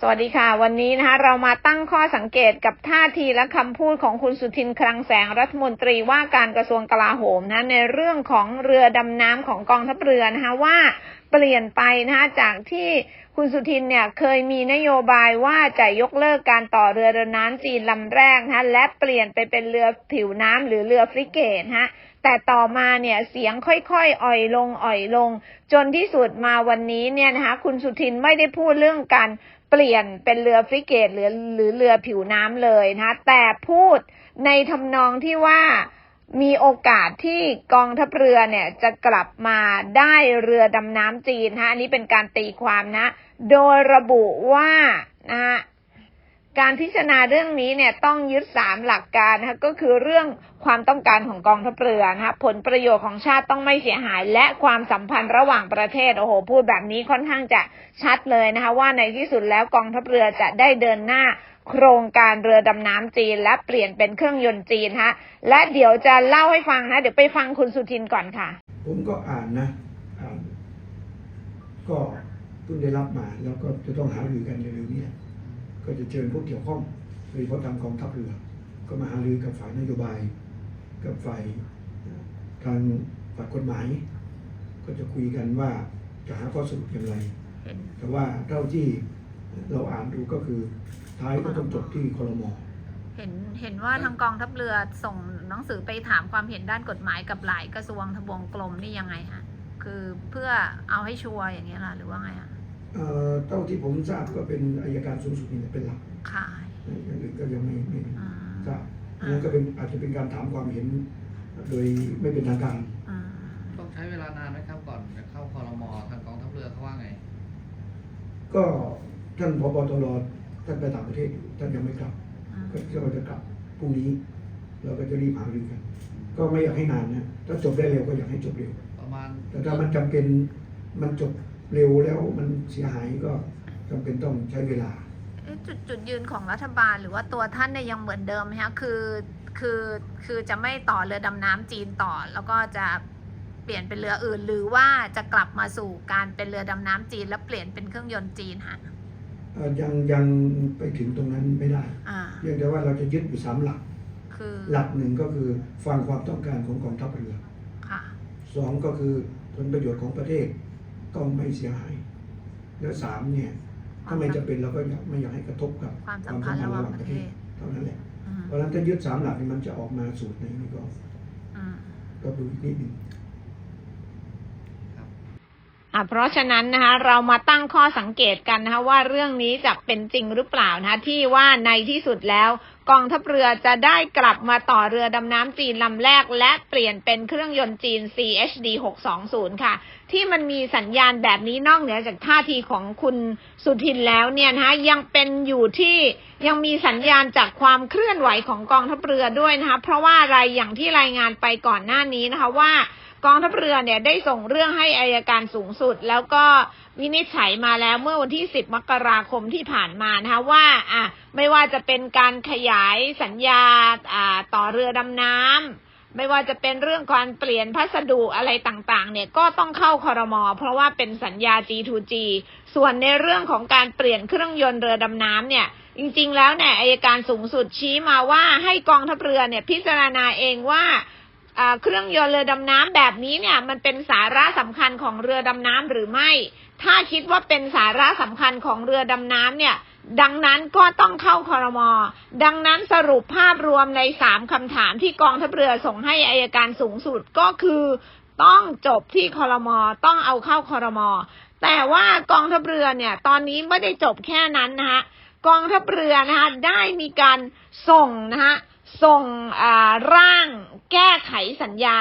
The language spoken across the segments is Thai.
สวัสดีค่ะ วันนี้นะคะเรามาตั้งข้อสังเกตกับท่าทีและคำพูดของคุณสุทินคลังแสงรัฐมนตรีว่าการกระทรวงกลาโหมนะในเรื่องของเรือดำน้ำของกองทัพเรือนะคะว่าเปลี่ยนไปนะคะจากที่คุณสุทินเนี่ยเคยมีนโยบายว่าจะยกเลิกการต่อเรือดำน้ำจีนลำแรกนะะและเปลี่ยนไปเป็นเรือผิวน้ำหรือเรือฟริเกตฮะ แต่ต่อมาเนี่ยเสียงค่อยๆอ่อยลงอ่อยลง จนที่สุดมาวันนี้เนี่ยนะคะคุณสุทินไม่ได้พูดเรื่องการเปลี่ยนเป็นเรือฟริเกตหรือหรือเรือผิวน้ำเลยนะคะแต่พูดในทำนองที่ว่ามีโอกาสที่กองทัพเรือเนี่ยจะกลับมาได้เรือดำน้ำจีนฮะอันนี้เป็นการตีความนะ โดยระบุว่านะฮะ การพิจารณาเรื่องนี้เนี่ยต้องยึดสามหลักการนะคะก็คือเรื่องความต้องการของกองทัพเรือนะคะผลประโยชน์ของชาติต้องไม่เสียหาย และความสัมพันธ์ระหว่างประเทศโอ้โหพูดแบบนี้ค่อนข้างจะชัดเลยนะคะว่าในที่สุดแล้วกองทัพเรือจะได้เดินหน้าโครงการเรือดำน้ำจีน และเปลี่ยนเป็นเครื่องยนต์จีนฮะและเดี๋ยวจะเล่าให้ฟังนะ เดี๋ยวไปฟังคุณสุทินก่อนค่ะ ผมก็อ่านนะอ่านก็เพิ่งได้รับมาแล้วก็จะต้องหารือกันในเร็วนี้ ก็จะเชิญผู้เกี่ยวข้องโดยเฉพาะทางกองทัพเรือ ก็มาหารือกับฝ่ายนโยบาย กับฝ่ายทางฝ่ายกฎหมาย ก็จะคุยกันว่าจะหาข้อสรุปอย่างไร แต่ว่าเท่าที่เราอ่านดูก็คือท้ายก็ต้องจบที่คอรมอเห็นเห็นว่าทางกองทัพเรือส่งหนังสือไปถามความเห็นด้านกฎหมายกับหลายกระทรวงทบวงกลมนี่ยังไงฮะคือเพื่อเอาให้ชัวร์อย่างเงี้ยล่ะหรือว่าไงฮะ เอ่อเท่าที่ผมทราบก็เป็นอายการสูงสุดนี่เป็นหลักค่ะอย่างอื่นก็ยังไม่ไม่อืมทราบอันนั้นก็เป็นอาจจะเป็นการถามความเห็น โดยไม่เป็นทางการอืมต้องใช้เวลานานไหมครับก่อนจะเข้าคอรมอทางกองทัพเรือเขาว่าไง ก็ท่านพบตรท่านไปต่างประเทศอยู่ท่านยังไม่กลับอืมก็ก็จะกลับพรุ่งนี้เราก็จะรีบหารือกัน ก็ไม่อยากให้นานนะถ้าจบได้เร็วก็อยากให้จบเร็วประมาณแต่ถ้ามันจำเป็นมันจบ เร็วแล้วมันเสียหายก็จำเป็นต้องใช้เวลาเอ๊ะจุดจุดยืนของรัฐบาลหรือว่าตัวท่านเนี่ยยังเหมือนเดิมไหมคะคือคือคือจะไม่ต่อเรือดำน้ำจีนต่อ แล้วก็จะเปลี่ยนเป็นเรืออื่น หรือว่าจะกลับมาสู่การเป็นเรือดำน้ำจีน แล้วเปลี่ยนเป็นเครื่องยนต์จีนฮะเอ่อยังยังไปถึงตรงนั้นไม่ได้อ่าเพียงแต่ว่าเราจะยึดอยู่สามหลักคือหลักหนึ่งก็คือฟังความต้องการของกองทัพเรือค่ะสองก็คือผลประโยชน์ของประเทศ ต้องไม่เสียหาย แล้วสามเนี่ย ถ้าไม่จะเป็นเราก็อยากไม่อยากให้กระทบกับความสัมพันธ์ระหว่างประเทศเท่านั้นแหละอืมเพราะฉะนั้นถ้ายึดสามหลักนี่มันจะออกมาสูตรไหนนี่ก็อืมก็ดูอีกนิดหนึ่งอะเพราะฉะนั้นนะคะเรามาตั้งข้อสังเกตกันนะคะว่าเรื่องนี้จะเป็นจริงหรือเปล่านะคะที่ว่าในที่สุดแล้ว กองทัพเรือจะได้กลับมาต่อเรือดำน้ำจีนลำแรก และเปลี่ยนเป็นเครื่องยนต์จีน CHD 620ค่ะ ที่มันมีสัญญาณแบบนี้นอกเหนือจากท่าทีของคุณสุทินแล้วเนี่ยนะคะยังเป็นอยู่ที่ยังมีสัญญาณจากความเคลื่อนไหวของกองทัพเรือด้วยนะคะเพราะว่าอะไรอย่างที่รายงานไปก่อนหน้านี้นะคะว่า กองทัพเรือเนี่ยได้ส่งเรื่องให้อายการสูงสุด แล้วก็วินิจฉัยมาแล้วเมื่อวันที่ 10 มกราคมที่ผ่านมานะคะว่าอะไม่ว่าจะเป็นการขยายสัญญาอ่าต่อเรือดำน้ำไม่ว่าจะเป็นเรื่องการเปลี่ยนพัสดุอะไรต่างๆ เนี่ยก็ต้องเข้าคอรมอเพราะว่าเป็นสัญญา G2G ส่วนในเรื่องของการเปลี่ยนเครื่องยนต์เรือดำน้ำเนี่ยจริงๆ แล้วเนี่ยอายการสูงสุดชี้มาว่าให้กองทัพเรือเนี่ยพิจารณาเองว่าอ่า เครื่องยนต์เรือดำน้ำแบบนี้เนี่ย มันเป็นสาระสำคัญของเรือดำน้ำหรือไม่ ถ้าคิดว่าเป็นสาระสำคัญของเรือดำน้ำเนี่ย ดังนั้นก็ต้องเข้าคอรมอ ดังนั้นสรุปภาพรวมในสามคำถามที่กองทัพเรือส่งให้อายการสูงสุดก็คือ ต้องจบที่คอรมอต้องเอาเข้าคอรมอ แต่ว่ากองทัพเรือเนี่ย ตอนนี้ไม่ได้จบแค่นั้นนะคะกองทัพเรือนะคะได้มีการส่งนะคะ ส่งอ่าร่างแก้ไขสัญญา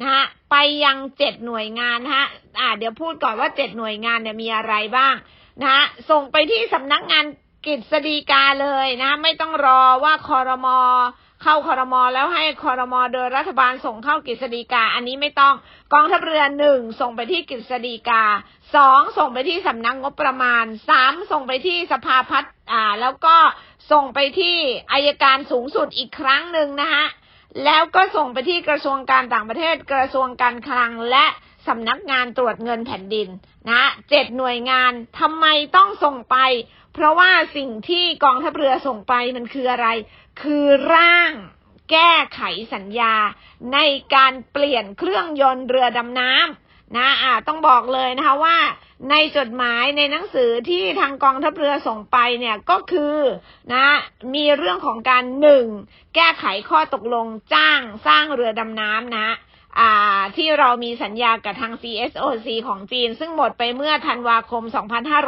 นะฮะไปยังเจ็ดหน่วยงานนะฮะอ่าเดี๋ยวพูดก่อนว่าเจ็ดหน่วยงานเนี่ยมีอะไรบ้างนะฮะส่งไปที่สำนักงานกฤษฎีกาเลยนะไม่ต้องรอว่าคอรมอเข้าคอรมอแล้วให้คอรมอโดยรัฐบาลส่งเข้ากฤษฎีกา อันนี้ไม่ต้องกองทัพเรือหนึ่งส่งไปที่กฤษฎีกาสองส่งไปที่สำนักงบประมาณสามส่งไปที่สภาพัฒน์อ่า แล้วก็ ส่งไปที่อายการสูงสุดอีกครั้งหนึ่งนะฮะแล้วก็ส่งไปที่กระทรวงการต่างประเทศ กระทรวงการคลังและสำนักงานตรวจเงินแผ่นดินนะเจ็ดหน่วยงานทำไมต้องส่งไป เพราะว่าสิ่งที่กองทัพเรือส่งไปมันคืออะไร คือร่างแก้ไขสัญญา ในการเปลี่ยนเครื่องยนต์เรือดำน้ำ นะอ่าต้องบอกเลยนะคะว่าในจดหมายในหนังสือที่ทางกองทัพเรือส่งไปเนี่ยก็คือนะมีเรื่องของการหนึ่งแก้ไขข้อตกลงจ้างสร้างเรือดำน้ำนะอ่าที่เรามีสัญญากับทาง CSOC ของจีน ซึ่งหมดไปเมื่อธันวาคม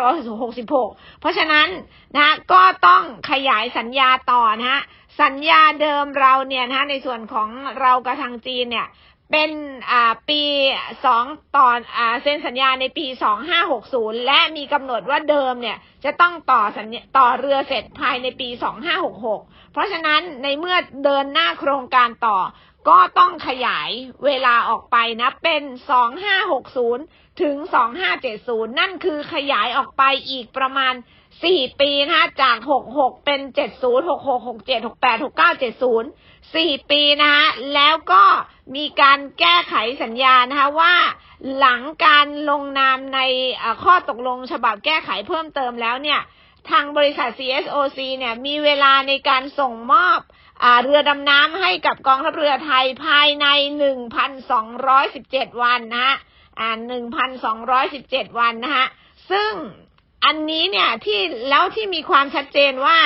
2566 เพราะฉะนั้นนะก็ต้องขยายสัญญาต่อนะฮะสัญญาเดิมเราเนี่ยนะในส่วนของเรากับทางจีนเนี่ย เป็นอ่าปีสองตอนอ่าเซ็นสัญญาในปีสองห้าหกศูนย์และมีกำหนดว่าเดิมเนี่ยจะต้องต่อสัญญาต่อเรือเสร็จภายในปีสองห้าหกหกเพราะฉะนั้นในเมื่อเดินหน้าโครงการต่อ ก็ต้องขยายเวลาออกไปนะ เป็นสองห้าหกศูนย์ถึงสองห้าเจ็ดศูนย์นั่นคือขยายออกไปอีกประมาณสี่ปีนะจากหกหกเป็นเจ็ดศูนย์หกหกหกเจ็ดหกแปดหกเก้าเจ็ดศูนย์สี่ปีนะคะแล้วก็มีการแก้ไขสัญญานะคะว่าหลังการลงนามในข้อตกลงฉบับแก้ไขเพิ่มเติมแล้วเนี่ย ทางบริษัท CSOC เนี่ยมีเวลาในการส่งมอบ เรือดำน้ำให้กับกองทัพเรือไทยภายใน 1,217 วันนะฮะอ่า1,217 วันนะฮะ ซึ่งอันนี้เนี่ยที่แล้วที่มีความชัดเจนว่า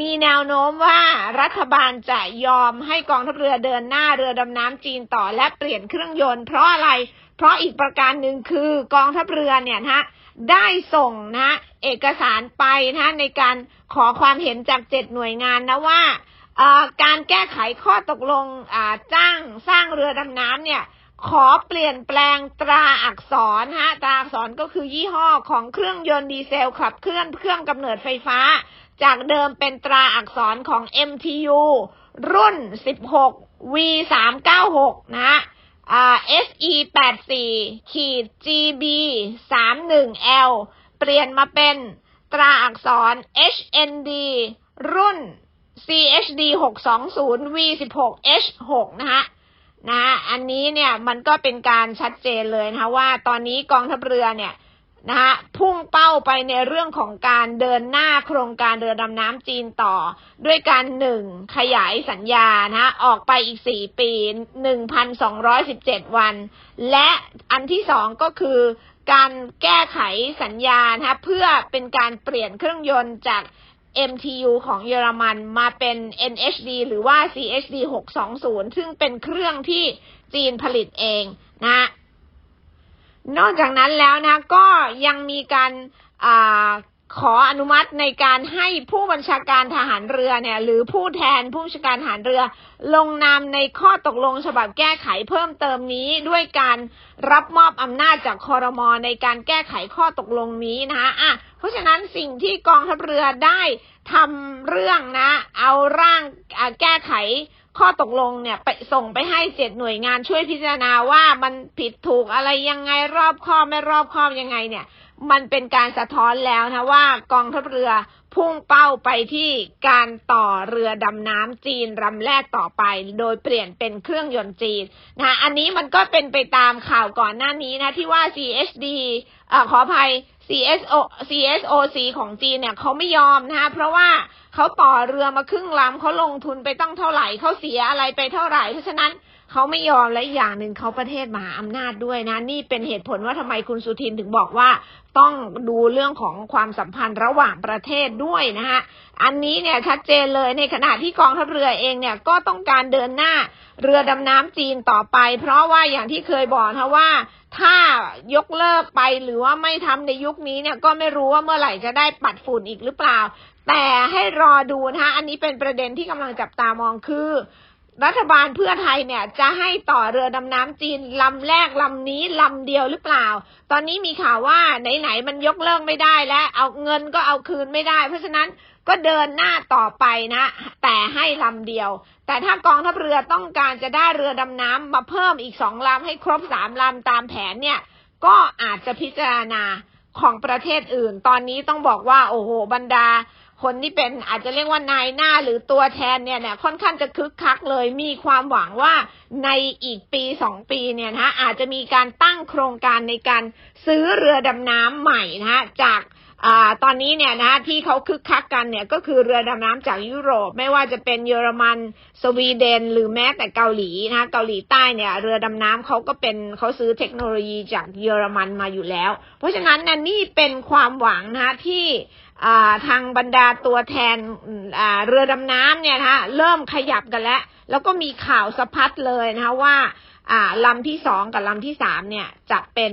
มีแนวโน้มว่ารัฐบาลจะยอมให้กองทัพเรือเดินหน้าเรือดำน้ำจีนต่อและเปลี่ยนเครื่องยนต์เพราะอะไร เพราะอีกประการหนึ่งคือกองทัพเรือเนี่ยนะฮะได้ส่งนะเอกสารไปนะในการขอความเห็นจากเจ็ดหน่วยงานนะว่า การแก้ไขข้อตกลงจ้างสร้างเรือดำน้ำเนี่ยขอเปลี่ยนแปลงตราอักษรฮะตราอักษรก็คือยี่ห้อของเครื่องยนต์ดีเซลขับเคลื่อนเครื่องกำเนิดไฟฟ้า จากเดิมเป็นตราอักษรของ MTU รุ่น 16 V 3 9 6 นะฮะ SE 8 4 ขีด GB 3 1 L เปลี่ยนมาเป็นตราอักษร HND รุ่น CHD 620 V 16 H 6นะฮะนะอันนี้เนี่ยมันก็เป็นการชัดเจนเลยนะคะว่าตอนนี้กองทัพเรือเนี่ยนะฮะพุ่งเป้าไปในเรื่องของการเดินหน้าโครงการเรือดำน้ำจีนต่อ ด้วยการหนึ่งขยายสัญญานะฮะออกไปอีกสี่ปีหนึ่งพันสองร้อยสิบเจ็ดวัน และอันที่สองก็คือการแก้ไขสัญญานะคะเพื่อเป็นการเปลี่ยนเครื่องยนต์จาก MTU ของเยอรมันมาเป็น NHD หรือว่า CHD 620 ซึ่งเป็นเครื่องที่จีนผลิตเองนะ นอกจากนั้นแล้วนะก็ยังมีการอาขออนุมัติในการให้ผู้บัญชาการทหารเรือเนี่ยหรือผู้แทนผู้บัญชาการทหารเรือ ลงนามในข้อตกลงฉบับแก้ไขเพิ่มเติมนี้ด้วยการรับมอบอำนาจจากคอรมอในการแก้ไขข้อตกลงนี้นะคะอะ เพราะฉะนั้นสิ่งที่กองทัพเรือได้ทำเรื่องนะ เอาร่างแก้ไขข้อตกลงเนี่ยไปส่งไปให้เจ็ดหน่วยงานช่วยพิจารณาว่ามันผิดถูกอะไรยังไงรอบคอบไม่รอบคอบยังไงเนี่ย มันเป็นการสะท้อนแล้วนะว่ากองทัพเรือพุ่งเป้าไปที่การต่อเรือดำน้ำจีนลำแรกต่อไป โดยเปลี่ยนเป็นเครื่องยนต์จีนนะอันนี้มันก็เป็นไปตามข่าวก่อนหน้านี้นะที่ว่า CHD เอ่อขออภัย CSO CSOC ของจีนเนี่ยเขาไม่ยอมนะคะเพราะว่าเขาต่อเรือมาครึ่งลำเขาลงทุนไปตั้งเท่าไหร่เขาเสียอะไรไปเท่าไหร่เพราะฉะนั้น เขาไม่ยอมและอีกอย่างหนึ่งเขาประเทศมหาอำนาจด้วยนะ นี่เป็นเหตุผลว่าทำไมคุณสุทินถึงบอกว่าต้องดูเรื่องของความสัมพันธ์ระหว่างประเทศด้วยนะฮะอันนี้เนี่ยชัดเจนเลยในขณะที่กองทัพเรือเองเนี่ยก็ต้องการเดินหน้าเรือดำน้ำจีนต่อไป เพราะว่าอย่างที่เคยบอกนะว่าถ้ายกเลิกไปหรือว่าไม่ทำในยุคนี้เนี่ยก็ไม่รู้ว่าเมื่อไหร่จะได้ปัดฝุ่นอีกหรือเปล่า แต่ให้รอดูนะคะอันนี้เป็นประเด็นที่กำลังจับตามองคือ รัฐบาลเพื่อไทยเนี่ยจะให้ต่อเรือดำน้ำจีนลำแรกลำนี้ลำเดียวหรือเปล่า ตอนนี้มีข่าวว่าไหนๆมันยกเลิกไม่ได้และเอาเงินก็เอาคืนไม่ได้ เพราะฉะนั้นก็เดินหน้าต่อไปนะ แต่ให้ลำเดียว แต่ถ้ากองทัพเรือต้องการจะได้เรือดำน้ำมาเพิ่มอีกสองลำให้ครบสามลำตามแผนเนี่ย ก็อาจจะพิจารณาของประเทศอื่น ตอนนี้ต้องบอกว่า โอ้โหบรรดา คนที่เป็นอาจจะเรียกว่านายหน้าหรือตัวแทนเนี่ยเนี่ยค่อนข้างจะคึกคักเลย มีความหวังว่าในอีกปีสองปีเนี่ยนะอาจจะมีการตั้งโครงการในการซื้อเรือดำน้ำใหม่นะฮะจาก อตอนนี้เนี่ยนะที่เขาคึกคักกันเนี่ยก็คือเรือดำน้ำจากยุโรป ไม่ว่าจะเป็นเยอรมัน สวีเดน หรือแม้แต่เกาหลีนะเกาหลีใต้เนี่ยเรือดำน้ำเขาก็เป็นเขาซื้อเทคโนโลยีจากเยอรมันมาอยู่แล้ว เพราะฉะนั้นนะนี่เป็นความหวังนะที่ทางบรรดาตัวแทนเรือดำน้ำเนี่ยนะคะเริ่มขยับกันแล้ว แล้วก็มีข่าวสะพัดเลยนะคะว่า อ่าลำที่สองกับลำที่สามเนี่ยจะเป็น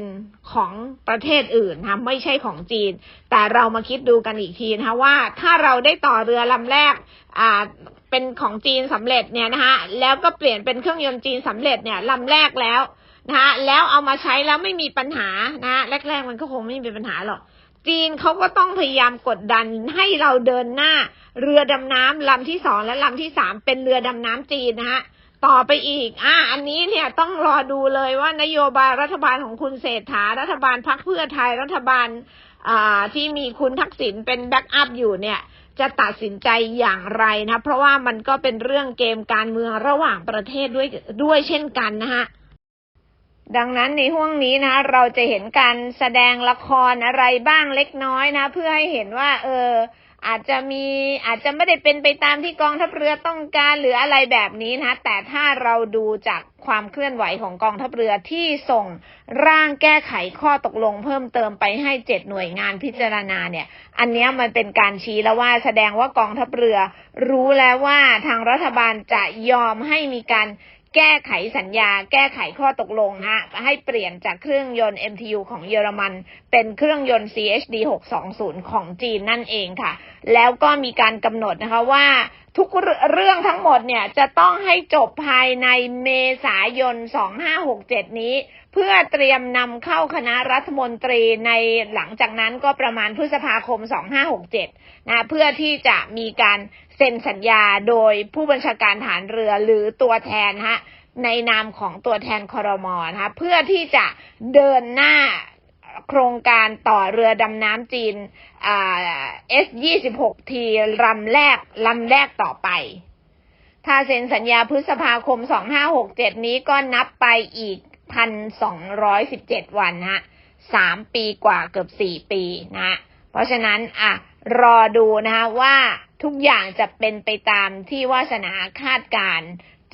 ของประเทศอื่นนะคะไม่ใช่ของจีน แต่เรามาคิดดูกันอีกทีนะคะว่าถ้าเราได้ต่อเรือลำแรกอ่าเป็นของจีนสำเร็จเนี่ยนะคะแล้วก็เปลี่ยนเป็นเครื่องยนต์จีนสำเร็จเนี่ยลำแรกแล้วนะคะแล้วเอามาใช้แล้วไม่มีปัญหานะแรกๆมันก็คงไม่มีปัญหาหรอกจีนเขาก็ต้องพยายามกดดันให้เราเดินหน้า เรือดำน้ำลำที่สองและลำที่สามเป็นเรือดำน้ำจีนนะฮะ ต่อไปอีก อ่า อันนี้เนี่ยต้องรอดูเลยว่านโยบายรัฐบาลของคุณเศรษฐา รัฐบาลพรรคเพื่อไทย รัฐบาลอ่าที่มีคุณทักษิณเป็นแบ็กอัพอยู่เนี่ย จะตัดสินใจอย่างไรนะ เพราะว่ามันก็เป็นเรื่องเกมการเมืองระหว่างประเทศด้วยด้วยเช่นกันนะฮะดังนั้นในห่วงนี้นะ เราจะเห็นการแสดงละครอะไรบ้างเล็กน้อยนะ เพื่อให้เห็นว่า เออ อาจจะมีอาจจะไม่ได้เป็นไปตามที่กองทัพเรือต้องการหรืออะไรแบบนี้นะแต่ถ้าเราดูจากความเคลื่อนไหวของกองทัพเรือที่ส่งร่างแก้ไขข้อตกลงเพิ่มเติมไปให้เจ็ดหน่วยงานพิจารณาเนี่ย อันนี้มันเป็นการชี้แล้วว่าแสดงว่ากองทัพเรือรู้แล้วว่าทางรัฐบาลจะยอมให้มีการ แก้ไขสัญญา แก้ไขข้อตกลงฮะให้เปลี่ยนจากเครื่องยนต์ MTU ของเยอรมัน เป็นเครื่องยนต์ CHD 620 ของจีนนั่นเองค่ะ แล้วก็มีการกำหนดนะคะว่าทุกเรื่องทั้งหมดเนี่ยจะต้องให้จบภายในเมษายน 2567 นี้ เพื่อเตรียมนำเข้าคณะรัฐมนตรีในหลังจากนั้นก็ประมาณพฤษภาคม 2567 นะเพื่อที่จะมีการ เซ็นสัญญาโดยผู้บัญชาการฐานเรือหรือตัวแทนฮะในนามของตัวแทนคอรมอนะคะเพื่อที่จะเดินหน้าโครงการต่อเรือดำน้ำจีนอ่า S26T ลำแรกลำแรกต่อไป ถ้าเซ็นสัญญาพฤษภาคม2567นี้ก็นับไปอีก1,217วันฮะสามปีกว่าเกือบสี่ปีนะ เพราะฉะนั้นอะรอดูนะคะว่า ทุกอย่างจะเป็นไปตามที่วาสนาคาดการ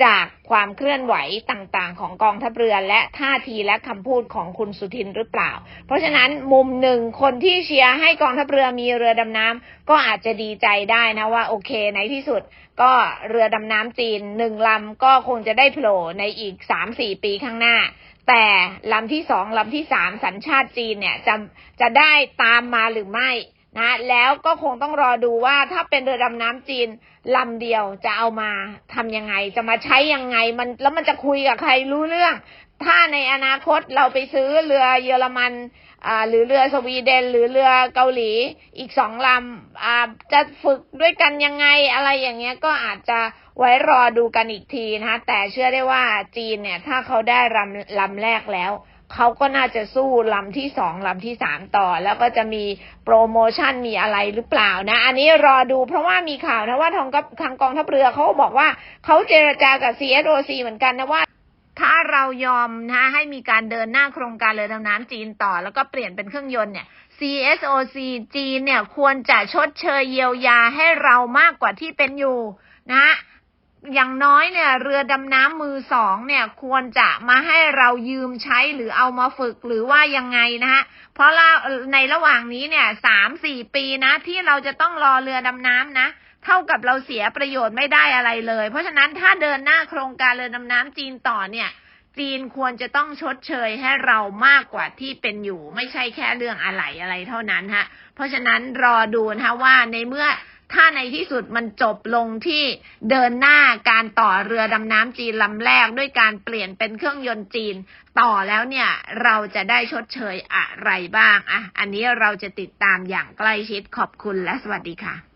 จากความเคลื่อนไหวต่างๆ ของกองทัพเรือและท่าทีและคำพูดของคุณสุทินหรือเปล่า เพราะฉะนั้นมุมหนึ่งคนที่เชียร์ให้กองทัพเรือมีเรือดำน้ำก็อาจจะดีใจได้นะว่าโอเคในที่สุด ก็เรือดำน้ำจีนหนึ่งลำก็คงจะได้โผล่ในอีกสามสี่ปีข้างหน้า แต่ลำที่สองลำที่สามสัญชาติจีนเนี่ยจะจะได้ตามมาหรือไม่ นะแล้วก็คงต้องรอดูว่าถ้าเป็นเรือดำน้ำจีนลำเดียวจะเอามาทำยังไง จะมาใช้ยังไงมันแล้วมันจะคุยกับใครรู้เรื่อง ถ้าในอนาคตเราไปซื้อเรือเยอรมันอ่าหรือเรือสวีเดน หรือเรือเกาหลีอีกสองลำอ่าจะฝึกด้วยกันยังไงอะไรอย่างเงี้ยก็อาจจะไว้รอดูกันอีกทีนะคะแต่เชื่อได้ว่าจีนเนี่ยถ้าเขาได้ลำลำแรกแล้ว เขาก็น่าจะสู้ลำที่สองลำที่สามต่อ แล้วก็จะมีโปรโมชั่นมีอะไรหรือเปล่านะ อันนี้รอดูเพราะว่ามีข่าวนะว่าทางกับทางกองทัพเรือเขาบอกว่าเขาเจรจากับ CSOC เหมือนกันนะว่าถ้าเรายอมนะให้มีการเดินหน้าโครงการเรือดำน้ำจีนต่อ แล้วก็เปลี่ยนเป็นเครื่องยนต์เนี่ย CSOC จีนเนี่ยควรจะชดเชยเยียวยาให้เรามากกว่าที่เป็นอยู่นะฮะ อย่างน้อยเนี่ย เรือดำน้ำมือสองเนี่ย ควรจะมาให้เรายืมใช้หรือเอามาฝึกหรือว่ายังไงนะฮะเพราะเราในระหว่างนี้เนี่ยสามสี่ปีนะที่เราจะต้องรอเรือดำน้ำนะ เท่ากับเราเสียประโยชน์ไม่ได้อะไรเลย เพราะฉะนั้นถ้าเดินหน้าโครงการเรือดำน้ำจีนต่อเนี่ย จีนควรจะต้องชดเชยให้เรามากกว่าที่เป็นอยู่ ไม่ใช่แค่เรื่องอะไรอะไรเท่านั้นฮะเพราะฉะนั้นรอดูนะคะว่าในเมื่อ ถ้าในที่สุดมันจบลงที่เดินหน้าการต่อเรือดำน้ำจีนลำแรกด้วยการเปลี่ยนเป็นเครื่องยนต์จีน ต่อแล้วเนี่ยเราจะได้ชดเชยอะไรบ้างอะอันนี้เราจะติดตามอย่างใกล้ชิดขอบคุณและสวัสดีค่ะ